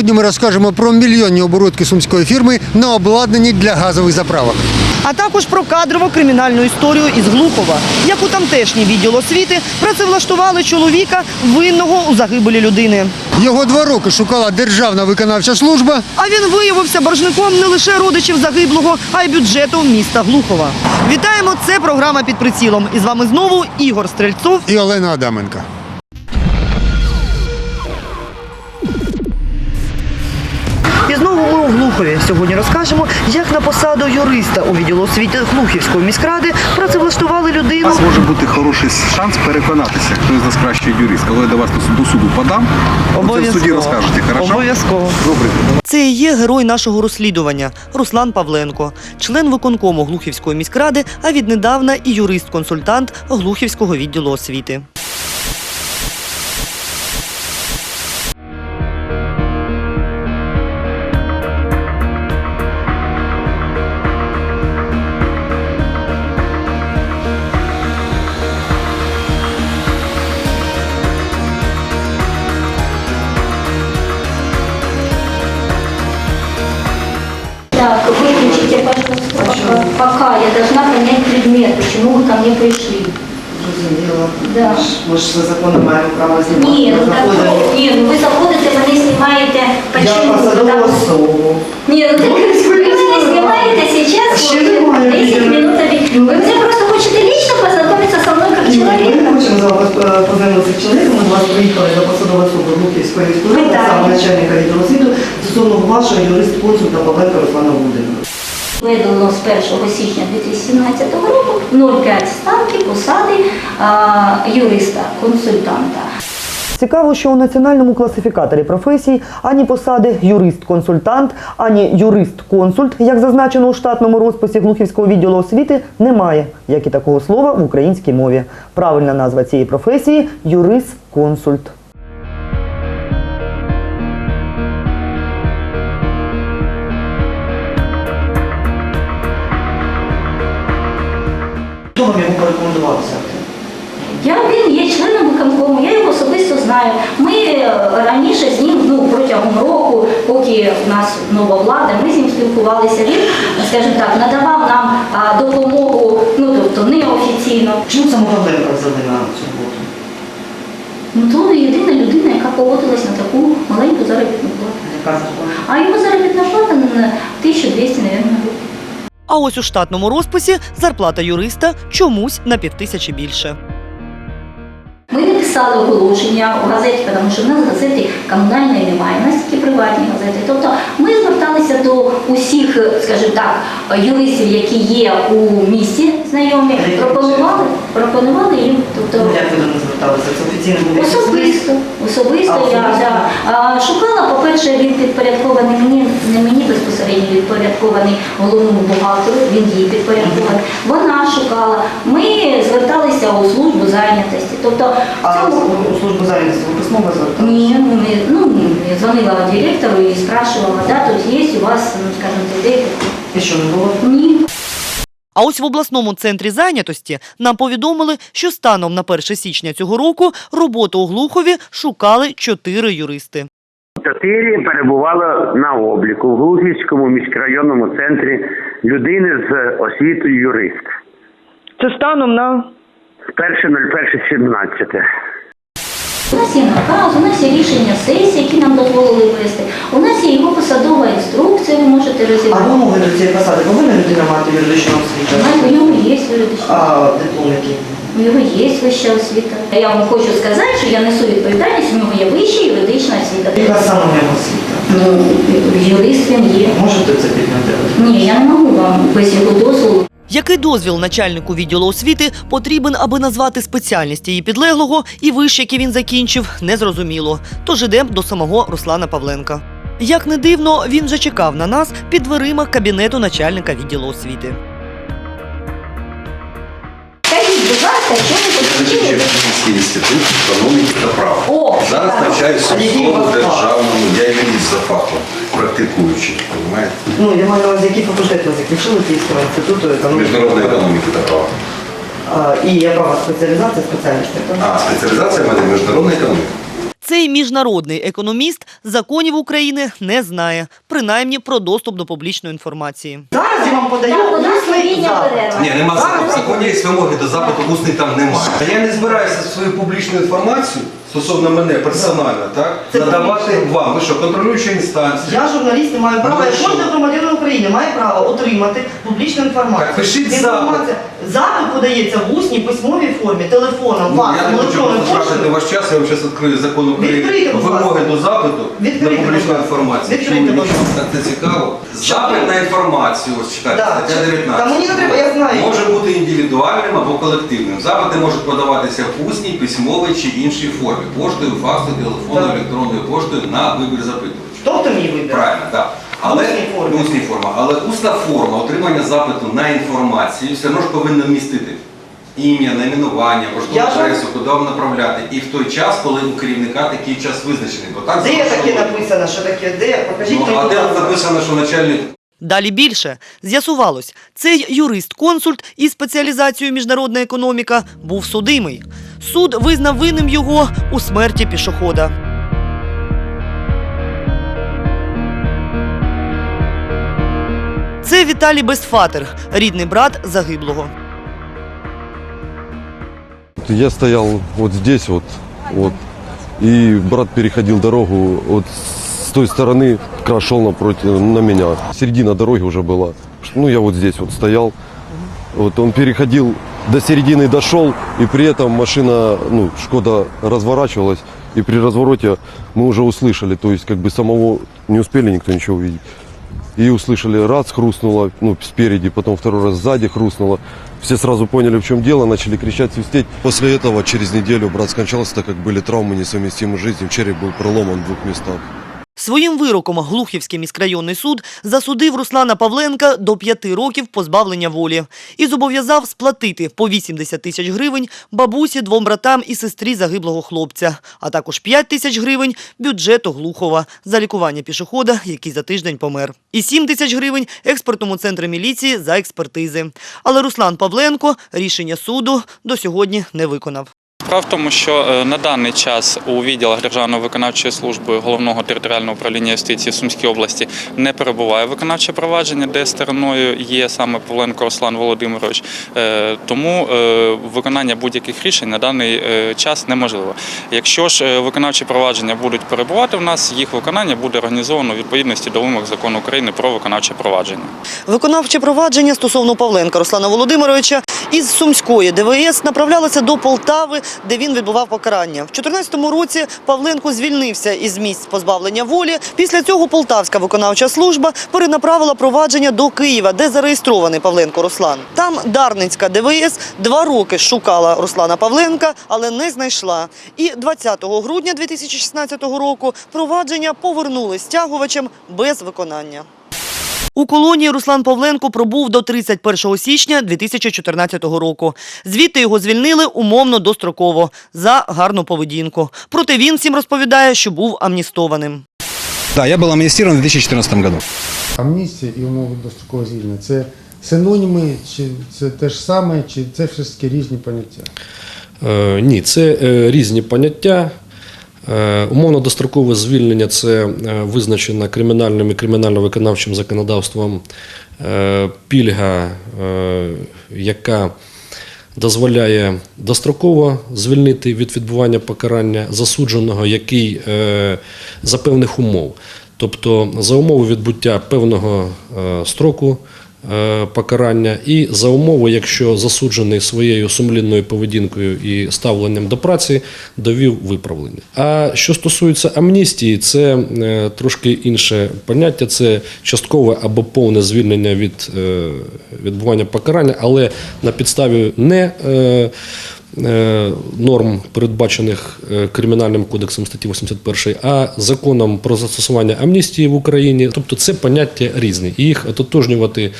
Сьогодні ми розкажемо про мільйонні оборудки сумської фірми на обладнанні для газових заправок. А також про кадрово-кримінальну історію із Глухова, як у тамтешній відділ освіти працевлаштували чоловіка винного у загибелі людини. Його два роки шукала Державна виконавча служба. А він виявився боржником не лише родичів загиблого, а й бюджету міста Глухова. Вітаємо! Це програма під прицілом. І з вами знову Ігор Стрельцов. і Олена Адаменка. Глухові. Сьогодні розкажемо, як на посаду юриста у відділу освіти Глухівської міськради працевлаштували У людину. вас може бути хороший шанс переконатися, хто із нас кращий юрист. Коли я до вас до суду подам, це в суді розкажете. Хорошо? Обов'язково. Добре. Це і є герой нашого розслідування Руслан Павленко, член виконкому Глухівської міськради, а віднедавна і юрист-консультант Глухівського відділу освіти. Должна понять предмет, почему вы ко мне пришли. Да. Ми ж- Ми ж за законом маємо право знімати. Ні, ну так, ні, ну ви заходите, ви не знімаєте, Я почему? посадову Потому- особу. Ні, ну так ви не знімаєте сейчас, Ще вот, 10 відео. минут. обе- Ви мне просто хочете лично познакомиться со мной как Ні, Ми человека? не хочемо з вами е, познайомитися з чоловіком. Ми до вас приїхали за посадову особу Луківської міської ради, Вітаю. саме начальника відділу освіту, стосовно вашого юрист-консульта Павленка Руслана Володимировича. Видано з 1 січня 2017 року 0,5 ставки посади юриста-консультанта. Цікаво, що у національному класифікаторі професій ані посади юрист-консультант, ані юрист-консульт, як зазначено у штатному розписі Глухівського відділу освіти, немає, як і такого слова в українській мові. Правильна назва цієї професії юрист-консульт. Раніше з ним, ну протягом року, поки в нас нова влада, ми з ним спілкувалися. Він, скажімо так, надавав нам а, допомогу, ну тобто неофіційно. Чому саме взяли на цю роботу? Ну то єдина людина, яка погодилась на таку маленьку заробітну плату. А його заробітна плата на 1200, мабуть, на рік. А ось у штатному розписі зарплата юриста чомусь на півтисячі більше. Писали оголошення у газеті, тому що в нас газети комунальної немає, у нас тільки приватні газети. Тобто ми зверталися до усіх, скажімо так, юристів, які є у місті знайомі, пропонували, пропонували їм, тобто Як ви до нас зверталися? Це офіційно був особисто, особисто я да. Шукала, по-перше, він підпорядкований мені, не мені безпосередньо підпорядкований головному бухгалтеру, він їй підпорядкований. Вона шукала. Ми зверталися у службу зайнятості. Тобто А в у службу письмово зверталися? ні, ну, ми, ну, я дзвонила директору і спрашивала, да, тут є у вас, ну, скажімо, людей. І що, не було? Ні. А ось в обласному центрі зайнятості нам повідомили, що станом на 1 січня цього року роботу у Глухові шукали чотири юристи. Чотири перебувало на обліку в Глухівському міськрайонному центрі людини з освітою юрист. Це станом на 1.01.17. У нас є наказ, у нас є рішення сесії, які нам дозволили ввести. У нас є його посадова інструкція, ви можете А розібрати. вимоги до цієї посади повинна людина мати юридичну У освіту? нас у нього є юридична. А диплом який? У нього є вища освіта. Я вам хочу сказати, що я несу відповідальність, у нього є вища юридична освіта. Яка саме в нього освіта? Ну, юрист він є. Можете це підняти? Ні, я не можу вам без його дозволу. Який дозвіл начальнику відділу освіти потрібен, аби назвати спеціальність її підлеглого і виш, який він закінчив, незрозуміло. Тож ідемо до самого Руслана Павленка. Як не дивно, він вже чекав на нас під дверима кабінету начальника відділу освіти. Скажіть, будь ласка, що ви тут Закінчив інститут економіки та права. Зараз навчаюся в школу державному, я юрист за фахом, практикуючий, розумієте? Ну, я маю на увазі, який факультет ви закінчили Київського інституту економіки. Міжнародної економіки та права. А, І яка спеціалізація, спеціальність? А спеціалізація в мене міжнародна економіка. цей міжнародний економіст законів України не знає, принаймні про доступ до публічної інформації. Зараз я вам подаю Так, у нас усний обідня запит. перерва. Ні, нема закону. В законі є вимоги до запиту, усний там немає. А я не збираюся свою публічну інформацію стосовно мене персонально, так? Це Надавати вам. Ви що, контролююча інстанція? Я журналіст і маю право, Ну, як що? кожен громадянин України має право отримати публічну інформацію. Так пишіть Інформація- Запит подається в усній письмовій формі, телефоном, Ну, факсом, я не хочу електронною просто тратити ваш час, я вам зараз відкрию закон України. Відкрийте, будь ласка. Вимоги до запиту Відкрийте, на публічну будь ласка. інформацію. Якщо Відкрийте, будь ласка. так не цікаво. Запит на інформацію, ось читайте, Да. стаття 19. Та мені не треба, я знаю. Може бути індивідуальним або колективним. Запити можуть подаватися в усній, письмовій чи іншій формі. Поштою, факсом, телефонною, Так. електронною поштою на вибір запитувача. Тобто мій вибір. Правильно, так. Але Усній формі. усній. Але усна форма отримання запиту на інформацію все одно ж повинна містити ім'я, найменування, поштову Я ж- адресу, куди вам направляти. І в той час, коли у керівника такий час визначений. Бо так Де таке написано, що таке? Де? Покажіть Ну, мені, а будь де ласка. написано, що начальник Далі більше з'ясувалось, цей юрист-консульт із спеціалізацією міжнародна економіка був судимий. Суд визнав винним його у смерті пішохода. Це Віталій Бестфатер, рідний брат загиблого. Я стоял вот здесь вот, и брат переходил дорогу вот с той стороны, как напротив на меня. Середина дороги уже была. Ну, я вот здесь вот стоял. Вот он переходил, до середины дошел, и при этом машина, ну, Шкода разворачивалась, и при развороте мы уже услышали, то есть как бы самого не успели никто ничего увидеть. И услышали, раз хрустнуло, ну, спереди, потом второй раз сзади хрустнуло. Все сразу поняли, в чем дело, начали кричать, свистеть. После этого через неделю брат скончался, так как были травмы несовместимы с жизнью. Череп был проломан в двух местах. Своїм вироком Глухівський міськрайонний суд засудив Руслана Павленка до п'яти років позбавлення волі і зобов'язав сплатити по 80 тисяч гривень бабусі, двом братам і сестрі загиблого хлопця, а також 5 тисяч гривень бюджету Глухова за лікування пішохода, який за тиждень помер, і 7 тисяч гривень експертному центру міліції за експертизи. Але Руслан Павленко рішення суду до сьогодні не виконав. Справа в тому, що е, на даний час у відділах Державної виконавчої служби головного територіального управління юстиції Сумської області не перебуває виконавче провадження, де стороною є саме Павленко Руслан Володимирович. Е, Тому е, виконання будь-яких рішень на даний час неможливо. Якщо ж виконавчі провадження будуть перебувати в нас, їх виконання буде організовано у відповідності до вимог закону України про виконавче провадження. Виконавче провадження стосовно Павленка Руслана Володимировича із Сумської ДВС направлялося до Полтави, де він відбував покарання. В 2014 році Павленко звільнився із місць позбавлення волі. Після цього Полтавська виконавча служба перенаправила провадження до Києва, де зареєстрований Павленко Руслан. Там Дарницька ДВС два роки шукала Руслана Павленка, але не знайшла. І 20 грудня 2016 року провадження повернули стягувачем без виконання. У колонії Руслан Павленко пробув до 31 січня 2014 року. Звідти його звільнили умовно достроково за гарну поведінку. Проте він всім розповідає, що був амністованим. Да, я был амнистирован в 2014 году. Амністія і умови дострокового звільнення це синоніми, чи це те ж саме, чи це все різні поняття? Е, ні, це е, різні поняття. Е, умовно дострокове звільнення це е, визначена кримінальним і кримінально-виконавчим законодавством е, пільга, яка дозволяє достроково звільнити від відбування покарання засудженого, який за певних умов. Тобто за умови відбуття певного строку покарання і за умови, якщо засуджений своєю сумлінною поведінкою і ставленням до праці довів виправлення. А що стосується амністії, це е, трошки інше поняття, це часткове або повне звільнення від е, відбування покарання, але на підставі не е, е, норм, передбачених е, Кримінальним кодексом статті 81, а законом про застосування амністії в Україні. Тобто це поняття різні, і їх ототожнювати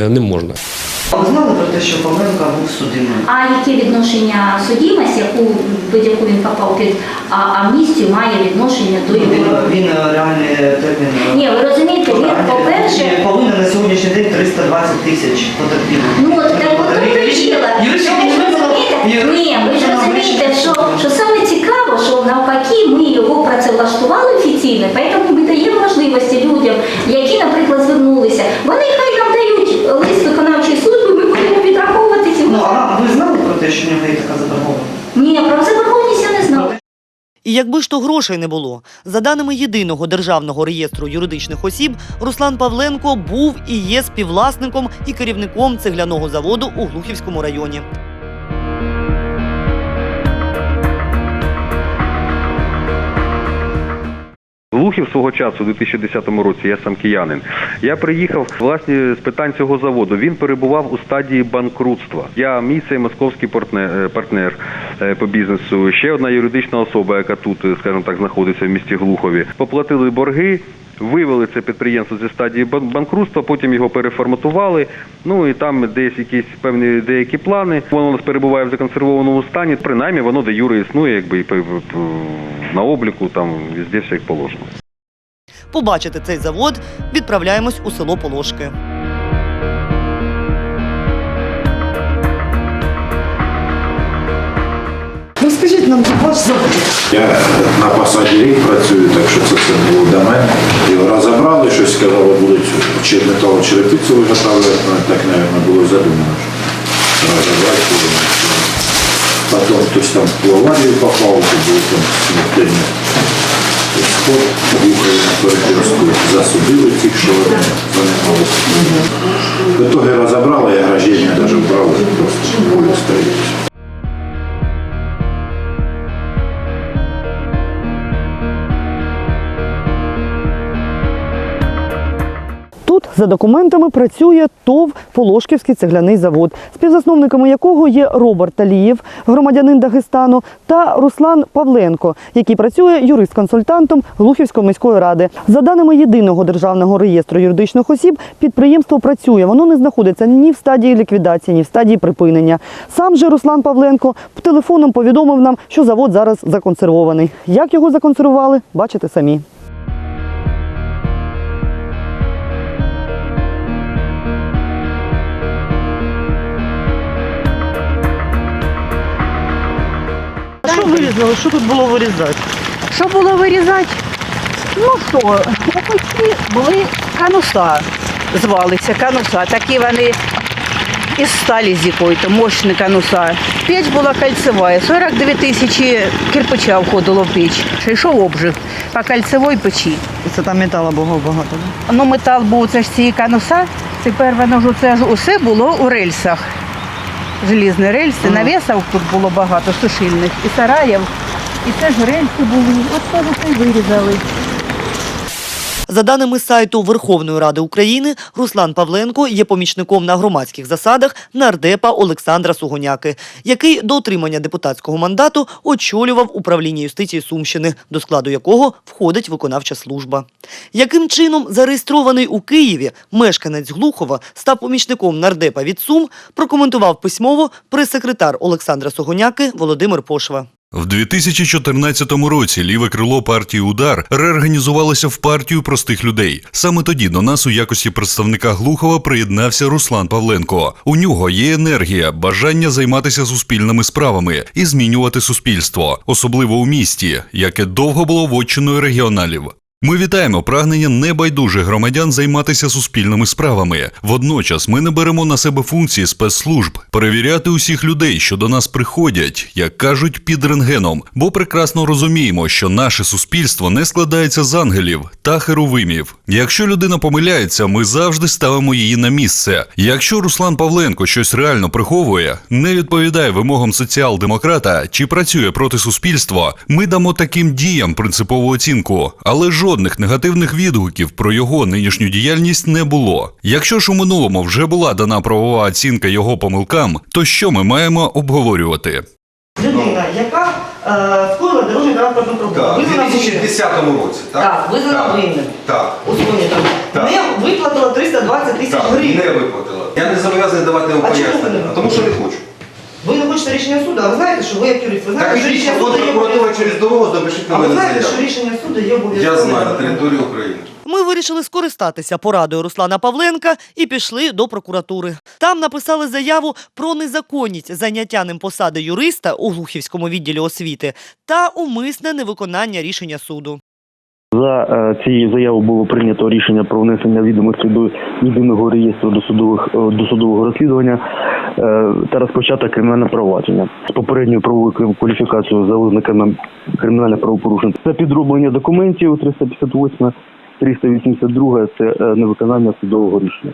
е, не можна. А ви знали про те, що Павленко був судимий? А яке відношення судімість, яку під яку він попав під амністію, має відношення до його? він е, реальний термін. е, Ні, ви розумієте, він, по-перше, Він повинен на сьогоднішній день 320 тисяч потерпілих. Ну, от так от тут і діло. Юрій Що ви ж розумієте? Ну, Ні, ви ж ну, розумієте, ну, що що саме цікаво, що навпаки ми його працевлаштували офіційно, тому ми даємо можливості людям, які, наприклад, звернулися. Вони хай нам дають лист виконавчої служби, ми будемо відраховувати ці. Ну, а ви знали про те, що в нього є така заборгованість? Ні, про заборгованість я не знала. І якби ж то грошей не було. За даними єдиного державного реєстру юридичних осіб, Руслан Павленко був і є співвласником і керівником цегляного заводу у Глухівському районі. Глухів свого часу, у 2010 році, я сам киянин. Я приїхав власне з питань цього заводу. Він перебував у стадії банкрутства. Я мій цей московський партнер, е, партнер е, по бізнесу. Ще одна юридична особа, яка тут, е, скажімо так, знаходиться в місті Глухові. Поплатили борги. Вивели це підприємство зі стадії бан- банкрутства, потім його переформатували. Ну і там десь якісь певні деякі плани. Воно у нас перебуває в законсервованому стані. Принаймні воно де юри існує, якби на обліку, там везде все як положено. Побачити цей завод відправляємось у село Полошки. Розкажіть нам ваш завод. Я на посаді рік працюю, так що це все було до мене. Його розібрали, щось сказали, будуть чи металочерепицю виготовляти, ну, так, мабуть, було задумано. Розібрати. Потім хтось там в аварію попав, то був там смертельний сход, їхали на перекрестку, засудили тих, що вони займалися. В итоге розібрали, я ограждення навіть вбрали, просто поле стоїть. За документами працює ТОВ Полошківський цегляний завод, співзасновниками якого є Роберт Талієв, громадянин Дагестану, та Руслан Павленко, який працює юрист-консультантом Глухівської міської ради. За даними єдиного державного реєстру юридичних осіб, підприємство працює. Воно не знаходиться ні в стадії ліквідації, ні в стадії припинення. Сам же Руслан Павленко телефоном повідомив нам, що завод зараз законсервований. Як його законсервували, бачите самі. Вирізали? Що тут було вирізати? Що було вирізати? Ну що, опечі були кануса, звалися кануса. Такі вони із сталі з якої-то, мощні кануса. Печ була кольцева, 42 тисячі кирпича входило в піч. Ще йшов обжиг по кольцевій печі. І це там металу було багато. Ну, метал був це ж ці кануса. Тепер воно ж це ж усе було у рельсах. Желізні рельси, навісів тут було багато сушильних і сараїв. І це ж рельси були. От це все вирізали. За даними сайту Верховної Ради України, Руслан Павленко є помічником на громадських засадах нардепа Олександра Сугоняки, який до отримання депутатського мандату очолював управління юстиції Сумщини, до складу якого входить виконавча служба. Яким чином зареєстрований у Києві мешканець Глухова став помічником нардепа від Сум, прокоментував письмово прес-секретар Олександра Сугоняки Володимир Пошва. В 2014 році ліве крило партії Удар реорганізувалося в партію простих людей. Саме тоді до нас у якості представника Глухова приєднався Руслан Павленко. У нього є енергія, бажання займатися суспільними справами і змінювати суспільство, особливо у місті, яке довго було вотчиною регіоналів. Ми вітаємо прагнення небайдужих громадян займатися суспільними справами. Водночас ми не беремо на себе функції спецслужб перевіряти усіх людей, що до нас приходять, як кажуть, під рентгеном, бо прекрасно розуміємо, що наше суспільство не складається з ангелів та херовимів. Якщо людина помиляється, ми завжди ставимо її на місце. Якщо Руслан Павленко щось реально приховує, не відповідає вимогам соціал-демократа чи працює проти суспільства, ми дамо таким діям принципову оцінку, але жодних негативних відгуків про його нинішню діяльність не було. Якщо ж у минулому вже була дана правова оцінка його помилкам, то що ми маємо обговорювати? Людина, яка е, скоїла дорожню транспортну проблему. Так, у Визнана винним. 2010 році, так? Так, визнана Так. винним. Так. У зоні там. Так. Не виплатила 320 тисяч Так, гривень. не виплатила. Я не зобов'язаний давати вам А чому ви не пояснення, тому що не хочу. Ви не хочете рішення суду, а ви знаєте, що ви як юрист, ви Так, знаєте, що рішення суду є прокуратура обов'язковим. через дорогу напишіть на А ви мене знаєте, що заяву. рішення суду є обов'язковим? Я знаю, на території України. Ми вирішили скористатися порадою Руслана Павленка і пішли до прокуратури. Там написали заяву про незаконність заняття ним посади юриста у Глухівському відділі освіти та умисне невиконання рішення суду. За е, цією заявою було прийнято рішення про внесення відомостей до єдиного реєстру досудових е, досудового розслідування е, та розпочато кримінальне провадження з попередньою правовою кваліфікацією за ознаками кримінальних правопорушень. Це підроблення документів 358, 382 – це невиконання судового рішення.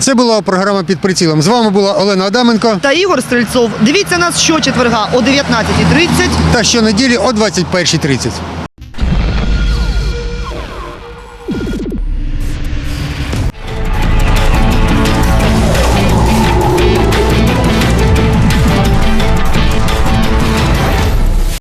Це була програма під прицілом. З вами була Олена Адаменко Та Ігор Стрельцов. Дивіться нас щочетверга о 19.30 та щонеділі о 21.30.